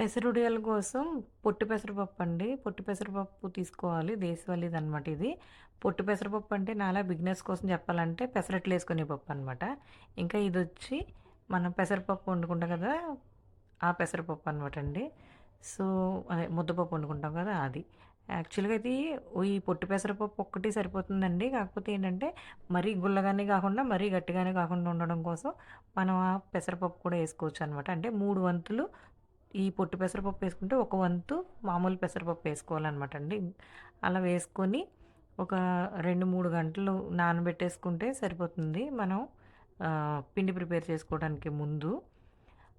పెసరుడియల కోసం పొట్టు పెసరపప్పు అండి. పొట్టు పెసరపప్పు తీసుకోవాలి. దేశవాళీదనమాట ఇది. పొట్టు పెసరపప్పు అంటే నాలా బిగినర్స్ కోసం చెప్పాలంటే పెసరట్లు వేసుకునే పప్పు అనమాట ఇంకా ఇది వచ్చి మనం పెసరపప్పు వండుకుంటాం కదా! ఆ పెసరపప్పు అనమాట అండి సో, అదే ముద్దపప్పు వండుకుంటాం కదా! అది. యాక్చువల్‌గా ఇది ఈ పొట్టు పెసరపప్పు ఒక్కటి సరిపోతుందండి. కాకపోతే ఏంటంటే మరీ గుల్లగానే కాకుండా, మరీ గట్టిగానే కాకుండా ఉండడం కోసం మనం ఆ పెసరపప్పు కూడా వేసుకోవచ్చు అనమాట అంటే మూడు వంతులు ఈ పొట్టు పెసరపప్పు వేసుకుంటే ఒక వంతు మామూలు పెసరపప్పు వేసుకోవాలన్నమాట అండి. అలా వేసుకొని ఒక 2, 3 గంటలు నానబెట్టేసుకుంటే సరిపోతుంది. మనం పిండి ప్రిపేర్ చేసుకోవడానికి ముందు.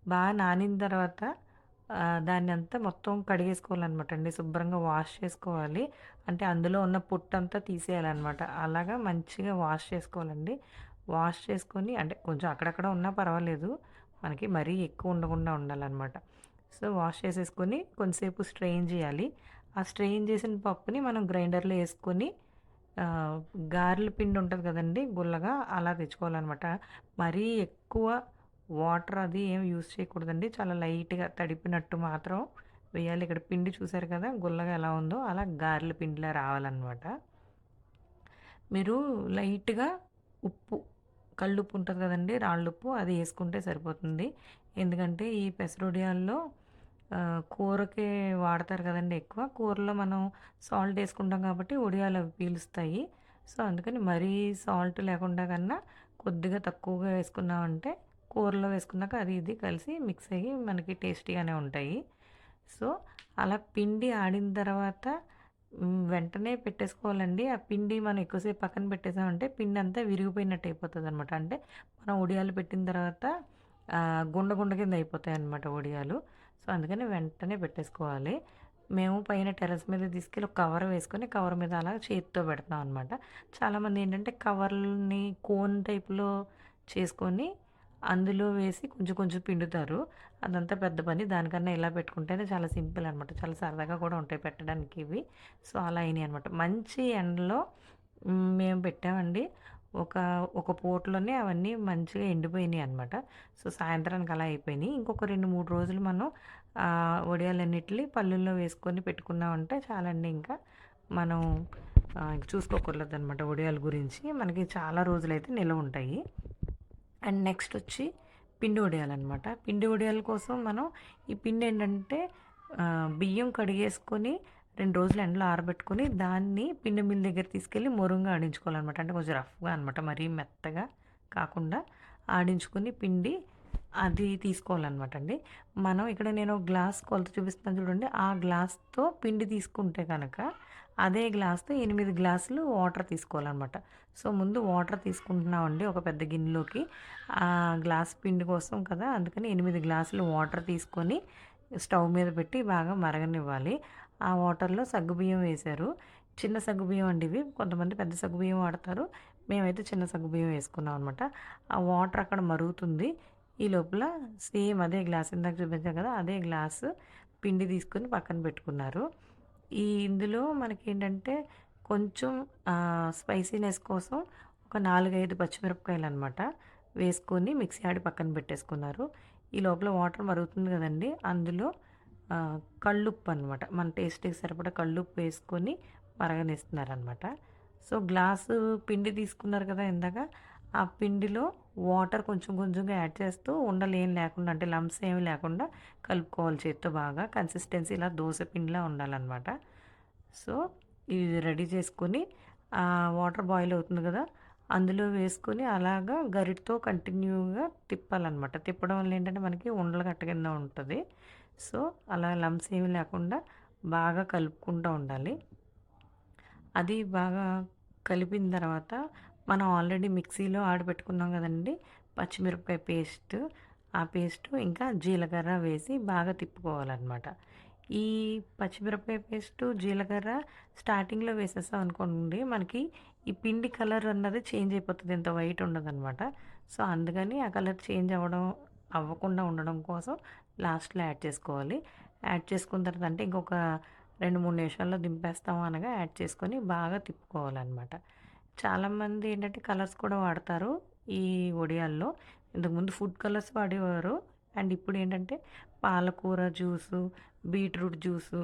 బాగా నానిన తర్వాత దాన్ని దాన్నంతా మొత్తం కడిగేసుకోవాలనమాట అండి. శుభ్రంగా వాష్ చేసుకోవాలి. అంటే అందులో ఉన్న పొట్టంతా తీసేయాలనమాట. అలాగా మంచిగా వాష్ చేసుకోవాలండి. వాష్ చేసుకొని అంటే కొంచెం అక్కడక్కడ ఉన్నా పర్వాలేదు. మనకి మరీ ఎక్కువ ఉండకుండా ఉండాలన్నమాట సో, వాష్ చేసేసుకొని కొంతసేపు స్ట్రెయిన్ చేయాలి. ఆ స్ట్రెయిన్ చేసిన పప్పుని మనం గ్రైండర్‌లో వేసుకొని గారెల పిండి ఉంటుంది కదండి గుల్లగా అలా తెచ్చుకోవాలన్నమాట మరీ ఎక్కువ వాటర్ అది ఏం యూజ్ చేయకూడదండి. చాలా లైట్‌గా తడిపినట్టు మాత్రం వేయాలి. ఇక్కడ పిండి చూసారు కదా! గుల్లగా ఎలా ఉందో అలా గారెల పిండిలా రావాలనమాట. మీరు లైట్‌గా ఉప్పు, కళ్ళుప్పు ఉంటుంది కదండి రాళ్ళుప్పు అది వేసుకుంటే సరిపోతుంది. ఎందుకంటే ఈ పెసరొడియాల్లో కూరకి వాడతారు కదండీ ఎక్కువ. కూరలో మనం సాల్ట్ వేసుకుంటాం కాబట్టి ఉడియాలు అవి పీలుస్తాయి. సో, అందుకని మరీ సాల్ట్ లేకుండా కన్నా కొద్దిగా తక్కువగా వేసుకున్నామంటే కూరలో వేసుకున్నాక అది ఇది కలిసి మిక్స్ అయ్యి మనకి టేస్టీగానే ఉంటాయి. సో, అలా పిండి ఆడిన తర్వాత వెంటనే పెట్టేసుకోవాలండి. ఆ పిండి మనం ఎక్కువసేపు పక్కన పెట్టేసామంటే పిండి అంతా విరిగిపోయినట్టు అయిపోతుంది అనమాట అంటే మనం ఒడియాలు పెట్టిన తర్వాత గుండ గుండ కింద అయిపోతాయన్నమాట ఉడియాలు సో, అందుకని వెంటనే పెట్టేసుకోవాలి. మేము పైన టెర్రస్ మీద తీసుకెళ్ళి ఒక కవర్ వేసుకొని కవర్ మీద అలా చేత్తో పెడతాం అనమాట. చాలామంది ఏంటంటే కవర్‌లని కోన్ టైప్‌లో చేసుకొని అందులో వేసి కొంచెం కొంచెం పిండుతారు. అదంతా పెద్ద పని. దానికన్నా ఇలా పెట్టుకుంటేనే చాలా సింపుల్ అనమాట. చాలా సరదాగా కూడా ఉంటాయి పెట్టడానికి ఇవి. సో, అలా అయినాయి అనమాట మంచి ఎండలో మేము పెట్టామండి. ఒక ఒక పూటలోనే అవన్నీ మంచిగా ఎండిపోయినాయి అనమాట. సో, సాయంత్రానికి అలా అయిపోయినాయి. ఇంకొక 2, 3 రోజులు మనం ఆహ్, వడియాలన్నిటిని పళ్ళుల్లో వేసుకొని పెట్టుకున్నామంటే చాలండి ఇంకా. మనం చూసుకోకూడదు అనమాట వడియాల గురించి. మనకి చాలా రోజులైతే నిల్వ ఉంటాయి. అండ్ నెక్స్ట్ వచ్చి పిండి వడియాలన్నమాట పిండి వడియాల కోసం మనం ఈ పిండి ఏంటంటే బియ్యం కడిగేసుకొని రెండు రోజులు ఎండలో ఆరబెట్టుకొని దాన్ని పిండి మిల్ దగ్గర తీసుకెళ్ళి మొరుంగా ఆడించుకోవాలన్నమాట అంటే కొంచెం రఫ్‌గా అనమాట. మరీ మెత్తగా కాకుండా ఆడించుకొని పిండి అది తీసుకోవాలన్నమాట అండి. మనం ఇక్కడ నేను గ్లాస్ కొలత చూపిస్తున్నాను చూడండి. ఆ గ్లాస్‌తో పిండి తీసుకుంటే కనుక అదే గ్లాస్‌తో ఎనిమిది గ్లాసులు వాటర్ తీసుకోవాలన్నమాట సో, ముందు వాటర్ తీసుకుంటున్నామండి ఒక పెద్ద గిన్నెలోకి. ఆ గ్లాస్ పిండి కోసం కదా! అందుకని ఎనిమిది గ్లాసులు వాటర్ తీసుకొని స్టవ్ మీద పెట్టి బాగా మరగనివ్వాలి. ఆ వాటర్‌లో సగ్గుబియ్యం వేశారు. చిన్న సగ్గుబియ్యం అండి ఇవి. కొంతమంది పెద్ద సగ్గుబియ్యం వాడతారు. మేమైతే చిన్న సగ్గుబియ్యం వేసుకున్నాం అనమాట. ఆ వాటర్ అక్కడ మరుగుతుంది. ఈ లోపల సేమ్ అదే గ్లాస్ ఇందాక చూపించాం కదా! అదే గ్లాస్ పిండి తీసుకొని పక్కన పెట్టుకున్నారు. ఈ ఇందులో మనకి ఏంటంటే కొంచెం స్పైసీనెస్ కోసం ఒక నాలుగైదు పచ్చిమిరపకాయలు అనమాట వేసుకొని మిక్సీ ఆడి పక్కన పెట్టేసుకున్నారు. ఈ లోపల వాటర్ మరుగుతుంది కదండి అందులో కళ్ళుప్పు అనమాట. మన టేస్ట్‌కి సరిపడా కళ్ళుప్పు వేసుకొని మరగనిస్తున్నారనమాట. సో, గ్లాసు పిండి తీసుకున్నారు కదా ఇందాక. ఆ పిండిలో వాటర్ కొంచెం కొంచెంగా యాడ్ చేస్తూ ఉండలేం లేకుండా అంటే లంప్స్ ఏమి లేకుండా కలుపుకోవాలి చేత్తో బాగా. కన్సిస్టెన్సీ ఇలా దోస పిండిలా ఉండాలన్నమాట సో, ఇది రెడీ చేసుకొని ఆ వాటర్ బాయిల్ అవుతుంది కదా! అందులో వేసుకొని అలాగా గరిటతో కంటిన్యూగా తిప్పాలన్నమాట తిప్పడం వల్ల ఏంటంటే మనకి ఉండలు కట్ట కింద ఉంటుంది సో, అలా లంప్స్ ఏమి లేకుండా బాగా కలుపుకుంటూ ఉండాలి. అది బాగా కలిపిన తర్వాత మనం ఆల్రెడీ మిక్సీలో ఆడబెట్టుకున్నాం కదండీ! పచ్చిమిరపకాయ పేస్ట్. ఆ పేస్టు ఇంకా జీలకర్ర వేసి బాగా తిప్పుకోవాలన్నమాట ఈ పచ్చిమిరపకాయ పేస్టు, జీలకర్ర స్టార్టింగ్‌లో వేసేసామనుకోండి మనకి ఈ పిండి కలర్ అన్నది చేంజ్ అయిపోతుంది ఇంత వైట్ ఉండదనమాట. సో, అందుకని ఆ కలర్ చేంజ్ అవ్వడం అవ్వకుండా ఉండడం కోసం లాస్ట్‌లో యాడ్ చేసుకోవాలి. యాడ్ చేసుకున్న తర్వాత అంటే ఇంకొక 2, 3 నిమిషాల్లో దింపేస్తాం అనగా యాడ్ చేసుకొని బాగా తిప్పుకోవాలన్నమాట చాలామంది ఏంటంటే కలర్స్ కూడా వాడతారు ఈ వడియాల్లో. ఇంతకుముందు ఫుడ్ కలర్స్ వాడేవారు. అండ్ ఇప్పుడు ఏంటంటే పాలకూర జ్యూసు బీట్రూట్ జ్యూసు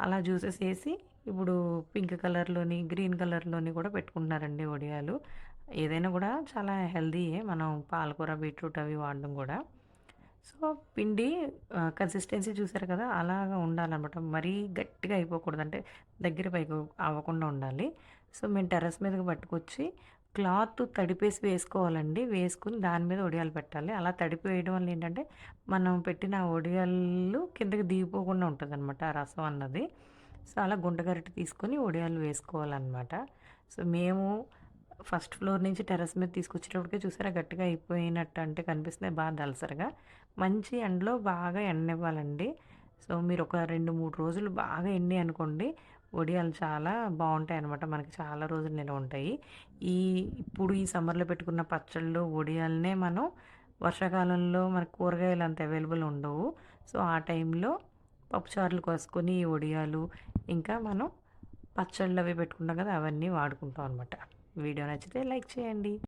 అలా జ్యూసెస్ వేసి ఇప్పుడు పింక్ కలర్లోని గ్రీన్ కలర్లోని కూడా పెట్టుకుంటున్నారండి వడియాలు. ఏదైనా కూడా చాలా హెల్దీయే మనం పాలకూర బీట్రూట్ అవి వాడడం కూడా. సో పిండి కన్సిస్టెన్సీ చూసారు కదా అలాగా ఉండాలన్నమాట. మరీ గట్టిగా అయిపోకూడదు. అంటే దగ్గర పైకి అవ్వకుండా ఉండాలి. సో మేము టెర్రస్ మీదకి పట్టుకొచ్చి క్లాత్ తడిపేసి వేసుకోవాలండి. వేసుకుని దాని మీద ఒడియాలు పెట్టాలి. అలా తడిపి వేయడం వల్ల ఏంటంటే మనం పెట్టిన ఒడియాలు కిందకి దిగిపోకుండా ఉంటుంది అనమాట ఆ రసం అన్నది. సో అలా గుండగరిట తీసుకొని ఒడియాలు వేసుకోవాలన్నమాట. సో మేము ఫస్ట్ ఫ్లోర్ నుంచి టెర్రస్ మీద తీసుకొచ్చేటప్పటికే చూసారా గట్టిగా అయిపోయినట్టు అంటే కనిపిస్తుంది బాగా దలసరిగా. మంచి ఎండలో బాగా ఎండనివ్వాలండి. సో మీరు ఒక రెండు మూడు రోజులు బాగా ఎండి అనుకోండి వడియాలు చాలా బాగుంటాయి అనమాట మనకి చాలా రోజులు నిల్వ ఉంటాయి. ఈ ఇప్పుడు ఈ సమ్మర్లో పెట్టుకున్న పచ్చళ్ళు వడియాలనే మనం వర్షాకాలంలో మనకు కూరగాయలు అంత అవైలబుల్ ఉండవు. సో ఆ టైంలో పప్పుచారులు కోసుకొని ఒడియాలు వడియాలు ఇంకా మనం పచ్చళ్ళు అవి పెట్టుకుంటాం కదా అవన్నీ వాడుకుంటాం అనమాట వీడియో నచ్చితే లైక్ చేయండి.